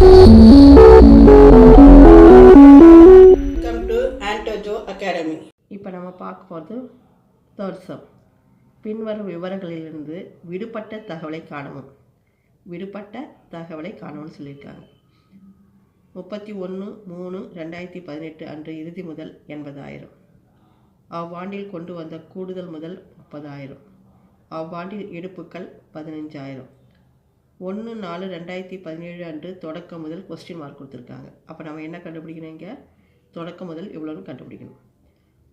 Welcome to ஆண்டோஜோ academy இப்போ நம்ம பார்க்க போகிறது தேர்ட் சம் பின்வரும் விவரங்களிலிருந்து விடுபட்ட தகவலை காணவும். விடுபட்ட தகவலை காணவும்னு சொல்லியிருக்காங்க. முப்பத்தி ஒன்று மூணு ரெண்டாயிரத்தி பதினெட்டு அன்று இறுதி முதல் எண்பதாயிரம். அவ்வாண்டில் கொண்டு வந்த கூடுதல் முதல் முப்பதாயிரம். அவ்வாண்டில் எடுப்புக்கள் பதினஞ்சாயிரம். ஒன்று நாலு ரெண்டாயிரத்தி பதினேழு அன்று தொடக்க முதல் கொஸ்டின் மார்க் கொடுத்துருக்காங்க. அப்போ நம்ம என்ன கண்டுபிடிக்கணும் இங்கே? தொடக்கம் முதல் எவ்வளோன்னு கண்டுபிடிக்கணும்.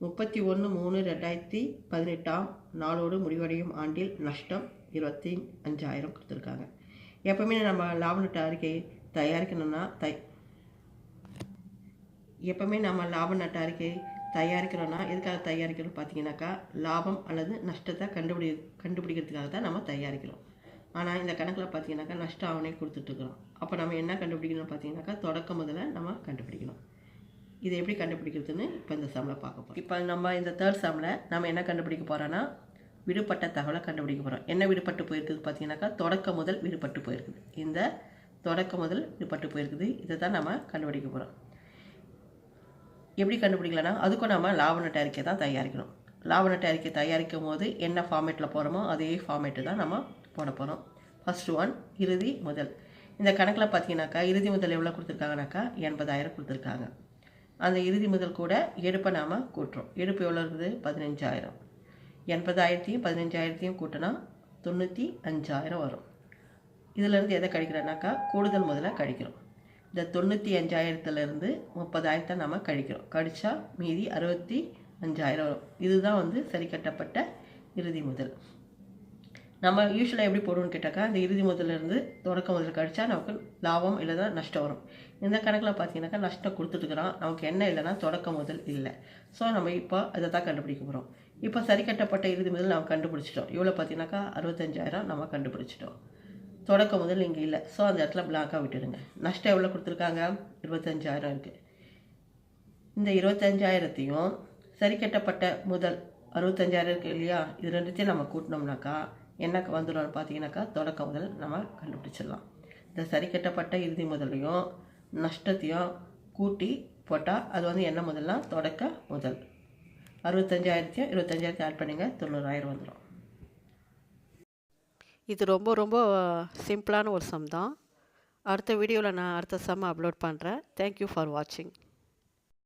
முப்பத்தி ஒன்று மூணு ரெண்டாயிரத்தி பதினெட்டாம் நாளோடு முடிவடையும் ஆண்டில் நஷ்டம் இருபத்தி அஞ்சாயிரம் கொடுத்துருக்காங்க. எப்பவுமே நம்ம லாப நட்ட அறிக்கை தயாரிக்கணும்னா தை எப்பவுமே நம்ம லாப நட்ட அறிக்கை தயாரிக்கிறோன்னா எதுக்காக தயாரிக்கிறோம் பார்த்தீங்கன்னாக்கா லாபம் அல்லது நஷ்டத்தை கண்டுபிடி கண்டுபிடிக்கிறதுக்காக தான் நம்ம தயாரிக்கிறோம். ஆனால் இந்த கணக்கில் பார்த்தீங்கன்னாக்கா நஷ்டம் அவனே கொடுத்துட்ருக்குறோம் அப்போ நம்ம என்ன கண்டுபிடிக்கணும் பார்த்தீங்கன்னாக்கா தொடக்க முதல்ல நம்ம கண்டுபிடிக்கணும். இதை எப்படி கண்டுபிடிக்கிறதுன்னு இப்போ இந்த சம்மில் பார்க்க போகிறோம் இப்போ நம்ம இந்த தேர்ட் சம்மில் நம்ம என்ன கண்டுபிடிக்க போகிறோன்னா விடுபட்ட தகவலை கண்டுபிடிக்க போகிறோம் என்ன விடுபட்டு போயிருக்குது பார்த்தீங்கன்னாக்கா தொடக்க முதல் விடுபட்டு போயிருக்குது. இந்த தொடக்க முதல் விடுபட்டு போயிருக்குது. இதை தான் நம்ம கண்டுபிடிக்க போகிறோம் எப்படி கண்டுபிடிக்கலன்னா அதுக்கும் நம்ம லாபநட்ட அறிக்கை தான் தயாரிக்கணும். லாபநட்ட அறிக்கை தயாரிக்கும் போது என்ன ஃபார்மேட்டில் போகிறோமோ அதே ஃபார்மேட்டு தான் நம்ம போட போகிறோம் ஃபஸ்ட்டு ஒன் இறுதி முதல். இந்த கணக்கில் பார்த்தீங்கன்னாக்கா இறுதி முதல் எவ்வளோ கொடுத்துருக்காங்கனாக்கா எண்பதாயிரம் கொடுத்துருக்காங்க. அந்த இறுதி முதல் கூட எடுப்பை நாம் கூட்டுறோம். எடுப்பு எவ்வளோ இருக்குது? பதினஞ்சாயிரம். எண்பதாயிரத்தையும் பதினஞ்சாயிரத்தையும் கூட்டினா தொண்ணூற்றி அஞ்சாயிரம் வரும். இதிலேருந்து எதை கழிக்கிறோன்னாக்கா கூடுதல் முதல்ல கழிக்கிறோம். இந்த தொண்ணூற்றி அஞ்சாயிரத்துலேருந்து முப்பதாயிரத்தை நம்ம கழிக்கிறோம். கழிச்சா மீதி அறுபத்தி அஞ்சாயிரம் வரும். இதுதான் வந்து சரி கட்டப்பட்ட இறுதி முதல். நம்ம யூஸ்வலாக எப்படி போடுவோம்னு கேட்டாக்கா இந்த இறுதி முதல்லேருந்து தொடக்க முதல் கழிச்சா நமக்கு லாபம் இல்லைன்னா நஷ்டம் வரும். இந்த கணக்கில் பார்த்தீங்கன்னாக்கா நஷ்டம் கொடுத்துட்டுருக்குறான். நமக்கு என்ன இல்லைன்னா தொடக்க முதல் இல்லை. ஸோ நம்ம இப்போ அதை தான் கண்டுபிடிக்க போகிறோம் இப்போ சரி கட்டப்பட்ட இறுதி முதல் நம்ம கண்டுபிடிச்சிட்டோம். இவ்வளோ பார்த்தீங்கன்னாக்கா அறுபத்தஞ்சாயிரம் நம்ம கண்டுபிடிச்சிட்டோம். தொடக்க முதல் இங்கே இல்லை. ஸோ அந்த இடத்துல பிளாக்காக விட்டுடுங்க நஷ்டம் எவ்வளோ கொடுத்துருக்காங்க? இருபத்தஞ்சாயிரம் இருக்குது இந்த இருபத்தஞ்சாயிரத்தையும் சரி கட்டப்பட்ட முதல் அறுபத்தஞ்சாயிரம் இருக்குது இல்லையா? இது ரெண்டுத்தையும் நம்ம கூட்டினோம்னாக்கா என்ன வந்துடும் பார்த்தீங்கன்னாக்கா தொடக்க முதல் நம்ம கண்டுபிடிச்சிடலாம். இந்த சரி கட்டப்பட்ட இறுதி முதலையும் நஷ்டத்தையும் கூட்டி போட்டால் அது வந்து என்ன முதல்னா தொடக்க முதல். அறுபத்தஞ்சாயிரத்தையும் இருபத்தஞ்சாயிரத்தையும் ஆட் பண்ணிங்க தொண்ணூறாயிரம் வந்துடும். இது ரொம்ப ரொம்ப சிம்பிளான ஒரு சம் தான். அடுத்த வீடியோவில் நான் அடுத்த சம் அப்லோட் பண்ணுறேன் தேங்க்யூ ஃபார் வாட்சிங்